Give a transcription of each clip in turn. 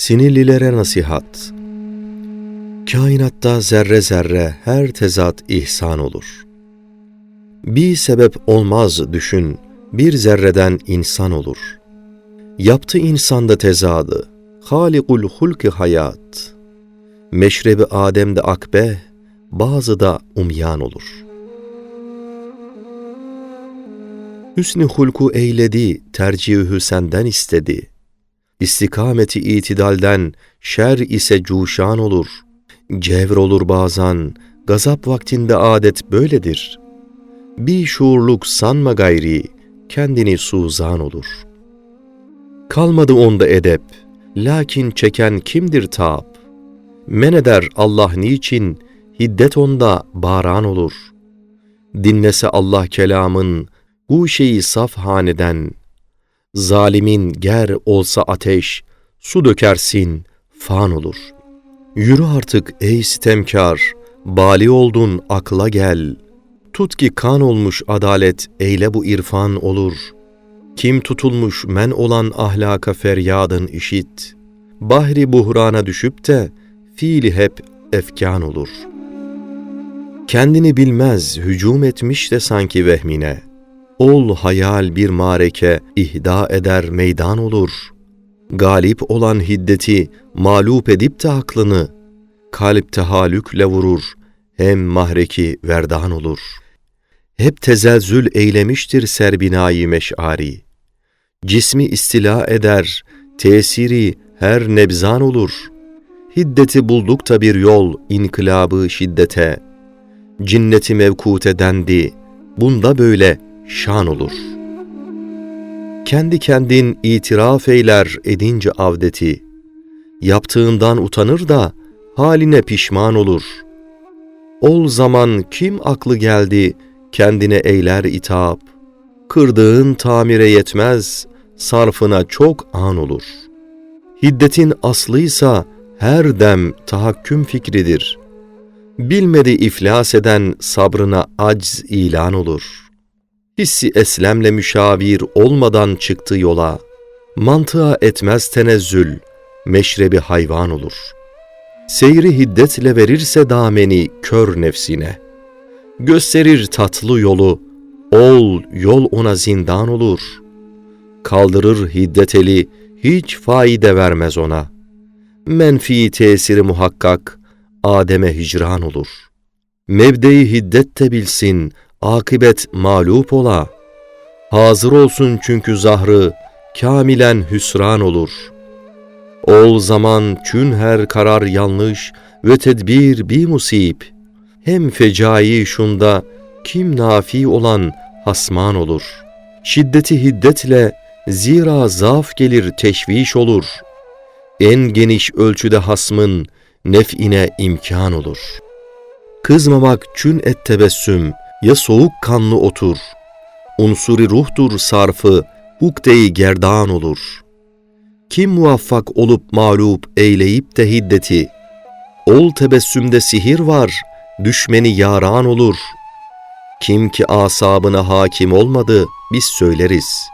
Sinirlilere nasihat. Kainatta zerre zerre her tezat ihsan olur. Bir sebep olmaz düşün, bir zerreden insan olur. Yaptı insanda tezadı, halikul hulki hayat. Meşrebi Adem'de akbe, bazı da umyan olur. Hüsnü hulku eyledi, tercihü senden istedi. İstikameti itidalden şer ise cuşan olur. Cevr olur bazen, gazap vaktinde adet böyledir. Bir şuurluk sanma gayri, kendini suzan olur. Kalmadı onda edep, lakin çeken kimdir taap? Men eder Allah niçin, hiddet onda baran olur. Dinlese Allah kelamın, guşeyi saf haneden, Zalimin ger olsa ateş, su dökersin, fan olur. Yürü artık ey sitemkar, bali oldun akla gel. Tut ki kan olmuş adalet, eyle bu irfan olur. Kim tutulmuş men olan ahlaka feryadın işit. Bahri buhrana düşüp de, fiili hep efkan olur. Kendini bilmez, hücum etmiş de sanki vehmine.'' Ol hayal bir mareke ihda eder meydan olur. Galip olan hiddeti mağlup edip de aklını, kalp tehalükle vurur, hem mahreki verdan olur. Hep tezelzül eylemiştir serbinayı meş'ari. Cismi istila eder, tesiri her nebzan olur. Hiddeti buldukta bir yol, inkılabı şiddete. Cinneti mevkut edendi, bunda böyle şan olur. Kendi kendin itiraf eyler edince avdeti, yaptığından utanır da haline pişman olur. Ol zaman kim aklı geldi kendine eyler itap, kırdığın tamire yetmez, sarfına çok an olur. Hiddetin aslıysa her dem tahakküm fikridir. Bilmedi iflas eden sabrına acz ilan olur.'' Hissi eslemle müşavir olmadan çıktı yola, mantığa etmez tenezzül, meşrebi hayvan olur. Seyri hiddetle verirse dameni kör nefsine, gösterir tatlı yolu, ol yol ona zindan olur. Kaldırır hiddeteli, hiç faide vermez ona. Menfi tesiri muhakkak, Adem'e hicran olur. Mebdeyi hiddet de bilsin, akıbet mağlup ola. Hazır olsun çünkü zahrı, kamilen hüsran olur. Ol zaman çün her karar yanlış ve tedbir bir musib. Hem fecai şunda kim nafi olan hasman olur. Şiddeti hiddetle zira zaaf gelir teşviş olur. En geniş ölçüde hasmın nef'ine imkan olur. Kızmamak çün et tebessüm, ya soğuk kanlı otur, unsuri ruhtur sarfı, hukde-i gerdan olur. Kim muvaffak olup mağlup eyleyip de hiddeti, ol tebessümde sihir var, düşmeni yaran olur. Kim ki asabına hakim olmadı, biz söyleriz.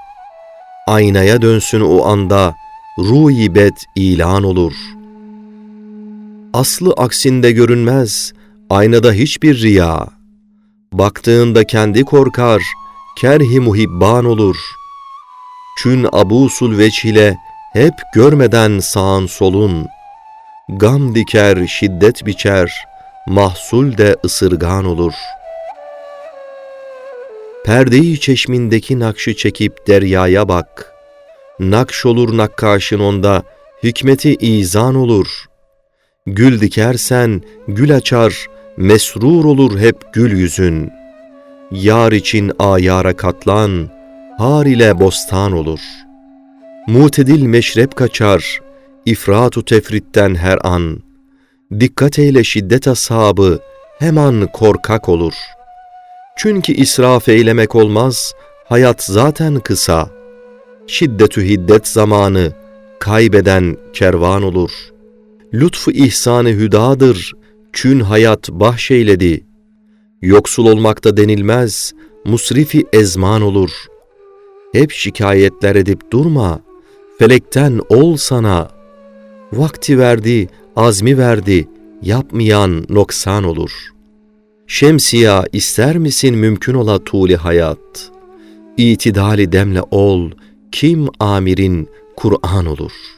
Aynaya dönsün o anda, ruh bed ilan olur. Aslı aksinde görünmez, aynada hiçbir riya.'' Baktığında kendi korkar, kerhi muhibban olur. Çün abusul veç ile hep görmeden sağın solun. Gam diker, şiddet biçer, mahsul de ısırgan olur. Perdeyi çeşmindeki nakşı çekip deryaya bak. Nakş olur nakkaşın onda, hikmeti izan olur. Gül dikersen gül açar, mesrur olur hep gül yüzün. Yar için ayara katlan, har ile bostan olur. Mutedil meşrep kaçar, ifratu tefritten her an. Dikkat eyle şiddet ashabı, hemen korkak olur. Çünkü israf eylemek olmaz, hayat zaten kısa. Şiddetü hiddet zamanı, kaybeden kervan olur. Lütfu ihsanı hüdadır, çün hayat bahşeyledi. Yoksul olmakta denilmez, musrifi ezman olur. Hep şikayetler edip durma, felekten ol sana. Vakti verdi, azmi verdi, yapmayan noksan olur. Şemsiya ister misin mümkün ola tuli hayat? İtidali demle ol, kim amirin Kur'an olur.''